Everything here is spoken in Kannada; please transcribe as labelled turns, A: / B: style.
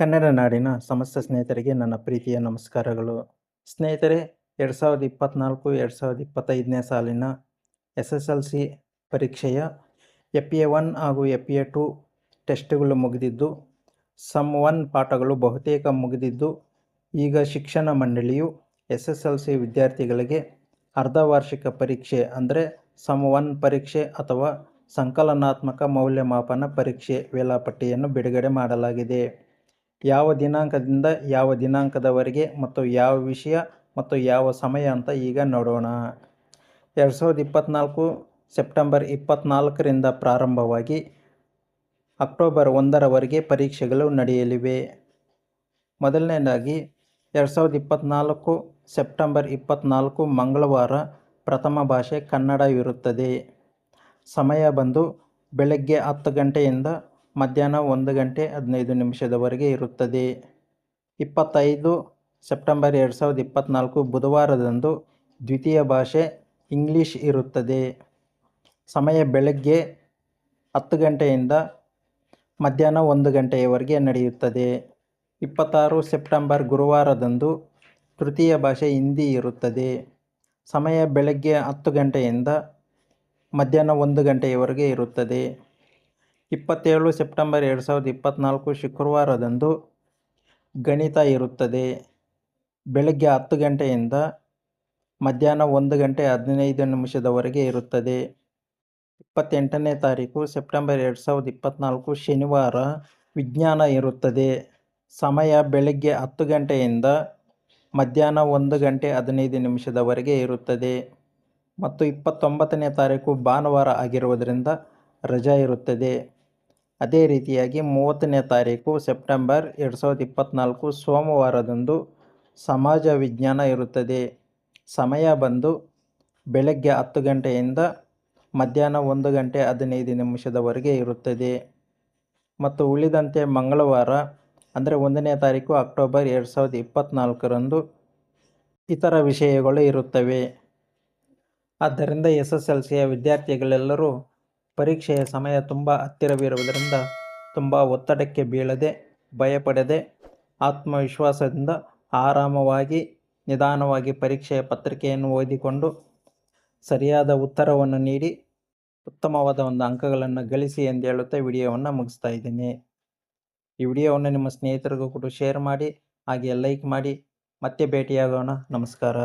A: ಕನ್ನಡ ನಾಡಿನ ಸಮಸ್ತ ಸ್ನೇಹಿತರಿಗೆ ನನ್ನ ಪ್ರೀತಿಯ ನಮಸ್ಕಾರಗಳು. ಸ್ನೇಹಿತರೆ, ಎರಡು ಸಾವಿರದ ಇಪ್ಪತ್ತ್ನಾಲ್ಕು ಎರಡು ಸಾವಿರದ ಇಪ್ಪತ್ತೈದನೇ ಸಾಲಿನ ಎಸ್ ಎಸ್ ಎಲ್ ಸಿ ಪರೀಕ್ಷೆಯ ಎಫ್ ಎ ಒನ್ ಹಾಗೂ ಎಫ್ ಎ ಟು ಟೆಸ್ಟ್ಗಳು ಮುಗಿದಿದ್ದು, ಸಮ್ ಒನ್ ಪಾಠಗಳು ಬಹುತೇಕ ಮುಗಿದಿದ್ದು, ಈಗ ಶಿಕ್ಷಣ ಮಂಡಳಿಯು ಎಸ್ ಎಸ್ ಎಲ್ ಸಿ ವಿದ್ಯಾರ್ಥಿಗಳಿಗೆ ಅರ್ಧ ವಾರ್ಷಿಕ ಪರೀಕ್ಷೆ ಅಂದರೆ ಸಮ್ ಒನ್ ಪರೀಕ್ಷೆ ಅಥವಾ ಸಂಕಲನಾತ್ಮಕ ಮೌಲ್ಯಮಾಪನ ಪರೀಕ್ಷೆ ವೇಳಾಪಟ್ಟಿಯನ್ನು ಬಿಡುಗಡೆ ಮಾಡಲಾಗಿದೆ. ಯಾವ ದಿನಾಂಕದಿಂದ ಯಾವ ದಿನಾಂಕದವರೆಗೆ ಮತ್ತು ಯಾವ ವಿಷಯ ಮತ್ತು ಯಾವ ಸಮಯ ಅಂತ ಈಗ ನೋಡೋಣ. ಎರಡು ಸಾವಿರದ ಇಪ್ಪತ್ತ್ನಾಲ್ಕು ಸೆಪ್ಟೆಂಬರ್ ಇಪ್ಪತ್ತ್ನಾಲ್ಕರಿಂದ ಪ್ರಾರಂಭವಾಗಿ ಅಕ್ಟೋಬರ್ ಒಂದರವರೆಗೆ ಪರೀಕ್ಷೆಗಳು ನಡೆಯಲಿವೆ. ಮೊದಲನೇದಾಗಿ, ಎರಡು ಸಾವಿರದ ಇಪ್ಪತ್ತ್ನಾಲ್ಕು ಸೆಪ್ಟೆಂಬರ್ ಇಪ್ಪತ್ತ್ನಾಲ್ಕು ಮಂಗಳವಾರ ಪ್ರಥಮ ಭಾಷೆ ಕನ್ನಡ ಇರುತ್ತದೆ. ಸಮಯ ಬಂದು ಬೆಳಗ್ಗೆ ಹತ್ತು ಗಂಟೆಯಿಂದ ಮಧ್ಯಾಹ್ನ ಒಂದು ಗಂಟೆ ಹದಿನೈದು ನಿಮಿಷದವರೆಗೆ ಇರುತ್ತದೆ. ಇಪ್ಪತ್ತೈದು ಸೆಪ್ಟೆಂಬರ್ ಎರಡು ಸಾವಿರದ ಇಪ್ಪತ್ತ್ನಾಲ್ಕು ಬುಧವಾರದಂದು ದ್ವಿತೀಯ ಭಾಷೆ ಇಂಗ್ಲೀಷ್ ಇರುತ್ತದೆ. ಸಮಯ ಬೆಳಗ್ಗೆ ಹತ್ತು ಗಂಟೆಯಿಂದ ಮಧ್ಯಾಹ್ನ ಒಂದು ಗಂಟೆಯವರೆಗೆ ನಡೆಯುತ್ತದೆ. ಇಪ್ಪತ್ತಾರು ಸೆಪ್ಟೆಂಬರ್ ಗುರುವಾರದಂದು ತೃತೀಯ ಭಾಷೆ ಹಿಂದಿ ಇರುತ್ತದೆ. ಸಮಯ ಬೆಳಗ್ಗೆ ಹತ್ತು ಗಂಟೆಯಿಂದ ಮಧ್ಯಾಹ್ನ ಒಂದು ಗಂಟೆಯವರೆಗೆ ಇರುತ್ತದೆ. ಇಪ್ಪತ್ತೇಳು ಸೆಪ್ಟೆಂಬರ್ ಎರಡು ಸಾವಿರದ ಇಪ್ಪತ್ತ್ನಾಲ್ಕು ಶುಕ್ರವಾರದಂದು ಗಣಿತ ಇರುತ್ತದೆ. ಬೆಳಗ್ಗೆ ಹತ್ತು ಗಂಟೆಯಿಂದ ಮಧ್ಯಾಹ್ನ ಒಂದು ಗಂಟೆ ಹದಿನೈದು ನಿಮಿಷದವರೆಗೆ ಇರುತ್ತದೆ. ಇಪ್ಪತ್ತೆಂಟನೇ ತಾರೀಕು ಸೆಪ್ಟೆಂಬರ್ ಎರಡು ಸಾವಿರದ ಇಪ್ಪತ್ತ್ನಾಲ್ಕು ಶನಿವಾರ ವಿಜ್ಞಾನ ಇರುತ್ತದೆ. ಸಮಯ ಬೆಳಗ್ಗೆ ಹತ್ತು ಗಂಟೆಯಿಂದ ಮಧ್ಯಾಹ್ನ ಒಂದು ಗಂಟೆ ಹದಿನೈದು ನಿಮಿಷದವರೆಗೆ ಇರುತ್ತದೆ. ಮತ್ತು ಇಪ್ಪತ್ತೊಂಬತ್ತನೇ ತಾರೀಕು ಭಾನುವಾರ ಆಗಿರುವುದರಿಂದ ರಜಾ ಇರುತ್ತದೆ. ಅದೇ ರೀತಿಯಾಗಿ ಮೂವತ್ತನೇ ತಾರೀಕು ಸೆಪ್ಟೆಂಬರ್ ಎರಡು ಸಾವಿರದ ಇಪ್ಪತ್ತ್ನಾಲ್ಕು ಸೋಮವಾರದಂದು ಸಮಾಜ ವಿಜ್ಞಾನ ಇರುತ್ತದೆ. ಸಮಯ ಬಂದು ಬೆಳಗ್ಗೆ ಹತ್ತು ಗಂಟೆಯಿಂದ ಮಧ್ಯಾಹ್ನ ಒಂದು ಗಂಟೆ ಹದಿನೈದು ನಿಮಿಷದವರೆಗೆ ಇರುತ್ತದೆ. ಮತ್ತು ಉಳಿದಂತೆ ಮಂಗಳವಾರ, ಅಂದರೆ ಒಂದನೇ ತಾರೀಕು ಅಕ್ಟೋಬರ್ ಎರಡು ಸಾವಿರದ ಇಪ್ಪತ್ತ್ನಾಲ್ಕರಂದು ಇತರ ವಿಷಯಗಳು ಇರುತ್ತವೆ. ಆದ್ದರಿಂದ ಎಸ್ ಎಸ್ ಎಲ್ ಸಿಯ ವಿದ್ಯಾರ್ಥಿಗಳೆಲ್ಲರೂ ಪರೀಕ್ಷೆಯ ಸಮಯ ತುಂಬ ಹತ್ತಿರವಿರುವುದರಿಂದ ತುಂಬ ಒತ್ತಡಕ್ಕೆ ಬೀಳದೆ, ಭಯಪಡದೆ, ಆತ್ಮವಿಶ್ವಾಸದಿಂದ ಆರಾಮವಾಗಿ, ನಿಧಾನವಾಗಿ ಪರೀಕ್ಷೆಯ ಪತ್ರಿಕೆಯನ್ನು ಓದಿಕೊಂಡು ಸರಿಯಾದ ಉತ್ತರವನ್ನು ನೀಡಿ, ಉತ್ತಮವಾದ ಒಂದು ಅಂಕಗಳನ್ನು ಗಳಿಸಿ ಎಂದು ಹೇಳುತ್ತಾ ವಿಡಿಯೋವನ್ನು ಮುಗಿಸ್ತಾ ಇದ್ದೀನಿ. ಈ ವಿಡಿಯೋವನ್ನು ನಿಮ್ಮ ಸ್ನೇಹಿತರಿಗೂ ಕೂಡ ಶೇರ್ ಮಾಡಿ ಹಾಗೆ ಲೈಕ್ ಮಾಡಿ, ಮತ್ತೆ ಭೇಟಿಯಾಗೋಣ. ನಮಸ್ಕಾರ.